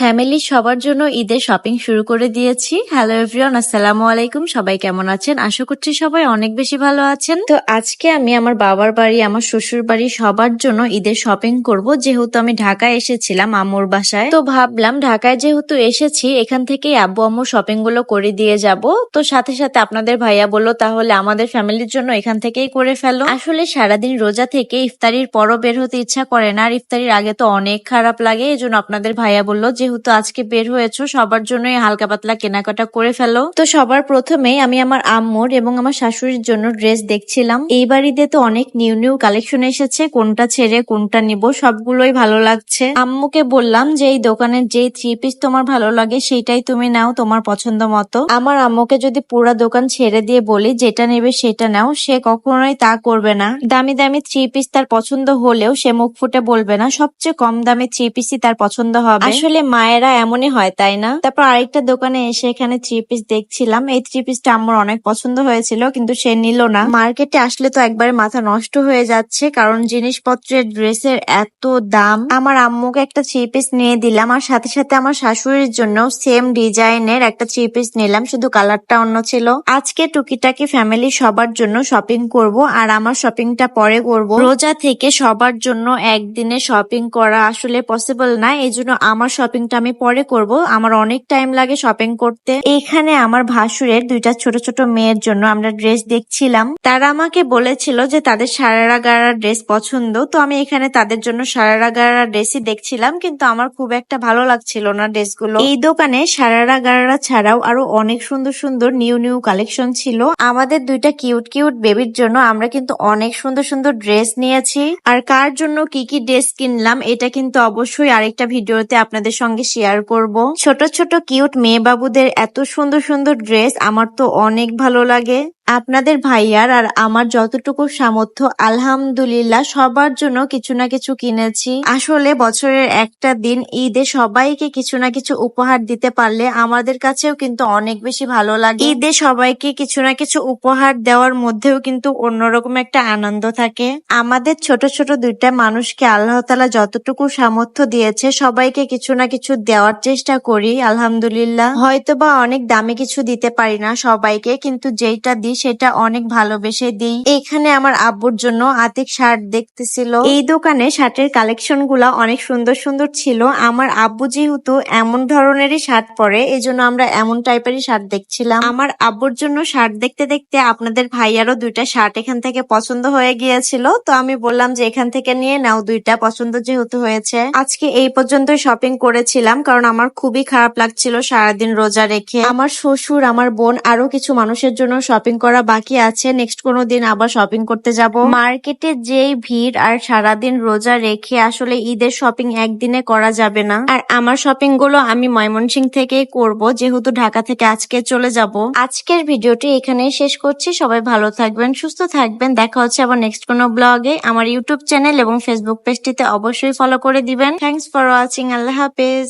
Family সবার জন্য ঈদের শপিং শুরু করে দিয়েছি। হ্যালো এভরিওয়ান আসসালামু আলাইকুম। সবাই কেমন আছেন? আশা করছি সবাই অনেক বেশি ভালো আছেন। তো আজকে আমি আমার বাবার বাড়ি, আমার শ্বশুর বাড়ি সবার জন্য ঈদের শপিং করব। যেহেতু আমি ঢাকায় এসেছিলাম আম্মুর বাসায়, তো ভাবলাম ঢাকায় যেহেতু এসেছি, এখান থেকেই আব্বু আম্মু শপিংগুলো করে দিয়ে যাব। তো সাথে সাথে আপনাদের ভাইয়া বলল, তাহলে আমাদের ফ্যামিলির জন্য এখান থেকেই করে ফেলো। আসলে সারাদিন রোজা থেকে ইফতারির পরও বের হতে ইচ্ছা করে না, আর ইফতারির আগে তো অনেক খারাপ লাগে। এই জন্য আপনাদের ভাইয়া বলল যেহেতু আজকে বের হয়েছো, সবার জন্যই হালকা পাতলা কেনাকাটা করে ফেলো। তো সবার প্রথমে আমি আমার আম্মুর এবং আমার শাশুড়ির জন্য ড্রেস দেখছিলাম। এই বাড়িতে তো অনেক নিউ নিউ কালেকশন এসেছে। কোনটা ছেড়ে, কোনটা নিব, সবগুলোই ভালো লাগছে। আম্মুকে বললাম যে, এই দোকানের যে থ্রি পিস তোমার ভালো লাগে সেটাই তুমি নাও তোমার পছন্দ মতো। আমার আম্মুকে যদি পুরা দোকান ছেড়ে দিয়ে বলি, যেটা নেবে সেটা নাও। সে কখনোই তা করবে না। দামি দামি থ্রি পিস তার পছন্দ হলেও সে মুখ ফুটে বলবে না, সবচেয়ে কম দামে থ্রি পিসই তার পছন্দ হবে। আসলে মায়েরা এমনই হয়, তাই না? তারপর আরেকটা দোকানে এসে এখানে থ্রি পিস দেখছিলাম। এই থ্রি পিসটা আমার অনেক পছন্দ হয়েছিল, কিন্তু সে নিল না। মার্কেটে আসলে তো একবারে মাথা নষ্ট হয়ে যাচ্ছে, কারণ জিনিসপত্রের ড্রেসের এত দাম। আমার আম্মুকে একটা থ্রি পিস নিয়ে দিলাম, আর সাথে সাথে আমার শাশুড়ির জন্য সেম ডিজাইনের একটা থ্রি পিস নিলাম, শুধু কালারটা অন্য ছিল। আজকে টুকিটাকি ফ্যামিলি সবার জন্য শপিং করব, আর আমার শপিংটা পরে করব। রোজা থেকে সবার জন্য একদিনে শপিং করা আসলে পসিবল না, এই জন্য আমার শপিংটা আমি পরে করব। আমার অনেক টাইম লাগে শপিং করতে। এখানে আমার ভাসুরের দুইটা ছোট ছোট মেয়ের জন্য আমরা ড্রেস দেখছিলাম। তারা আমাকে বলেছিল যে তাদের সারারা গাড়া ড্রেস পছন্দ। তো আমি এখানে তাদের জন্য সারারা গাড়া ড্রেসই দেখছিলাম, কিন্তু আমার খুব একটা ভালো লাগছিল না ড্রেসগুলো এই দোকানে সারারা গাড়া ছাড়াও আরও অনেক সুন্দর সুন্দর নিউ নিউ কালেকশন ছিল। আমাদের দুইটা কিউট কিউট বেবির জন্য আমরা কিন্তু অনেক সুন্দর সুন্দর ড্রেস নিয়েছি। আর কার জন্য কি কি ড্রেস কিনলাম, এটা কিন্তু অবশ্যই আরেকটা ভিডিওতে আপনাদের সঙ্গে শেয়ার করব। ছোট ছোট কিউট মেয়ে বাবুদের এত সুন্দর সুন্দর ড্রেস আমার তো অনেক ভালো লাগে। আপনাদের ভাইয়ার আর আমার যতটুকু সামর্থ্য, আলহামদুলিল্লাহ, সবার জন্য কিছু না কিছু কিনেছি। আসলে বছরের একটা দিন ঈদে সবাইকে কিছু না কিছু উপহার দিতে পারলে আমাদের কাছেও কিন্তু অনেক বেশি ভালো লাগে। ঈদে সবাইকে কিছু না কিছু উপহার দেওয়ার মধ্যেও কিন্তু অন্যরকম একটা আনন্দ থাকে। আমাদের ছোট ছোট দুইটা মানুষকে আল্লাহ তালা যতটুকু সামর্থ্য দিয়েছে, সবাইকে কিছু না কিছু দেওয়ার চেষ্টা করি, আলহামদুলিল্লাহ। হয়তোবা অনেক দামি কিছু দিতে পারি না সবাইকে, কিন্তু যেইটা দিই সেটা অনেক ভালোবেসে দিই। এখানে আমার আব্বুর জন্য আতিক শার্ট দেখতেছিল। এই দোকানে শার্টের কালেকশনগুলা অনেক সুন্দর সুন্দর ছিল। আমার আব্বু যেহেতু এমন ধরনেরই শার্ট পরে এই জন্য আমরা এমন টাইপেরই শার্ট দেখছিলাম। আমার আব্বুর জন্য শার্ট দেখতে দেখতে আপনাদের ভাইয়ারও দুইটা শার্ট এখান থেকে পছন্দ হয়ে গিয়েছিল। তো আমি বললাম যে এখান থেকে নিয়ে নাও দুইটা, পছন্দ যেহেতু হয়েছে। আজকে এই পর্যন্ত শপিং করেছিলাম, কারণ আমার খুবই খারাপ লাগছিল সারাদিন রোজা রেখে। আমার শ্বশুর, আমার বোন আরও কিছু মানুষের জন্য শপিং করা বাকি আছে নেক্সট কোনো দিন আবার শপিং করতে যাব। মার্কেটে যেই ভিড় আর সারাদিন রোজা রেখে আসলে ঈদের শপিং একদিনে করা যাবে না। আর আমার শপিংগুলো আমি ময়মনসিং থেকেই করব, যেহেতু ঢাকা থেকে আজকে চলে যাব। আজকের ভিডিওটি এখানেই শেষ করছি। সবাই ভালো থাকবেন, সুস্থ থাকবেন। দেখা হচ্ছে আবার নেক্সট কোনো ব্লগে আমার ইউটিউব চ্যানেল এবং ফেসবুক পেজটিতে অবশ্যই ফলো করে দিবেন। থ্যাংকস ফর ওয়াচিং আল্লাহ হাফেজ।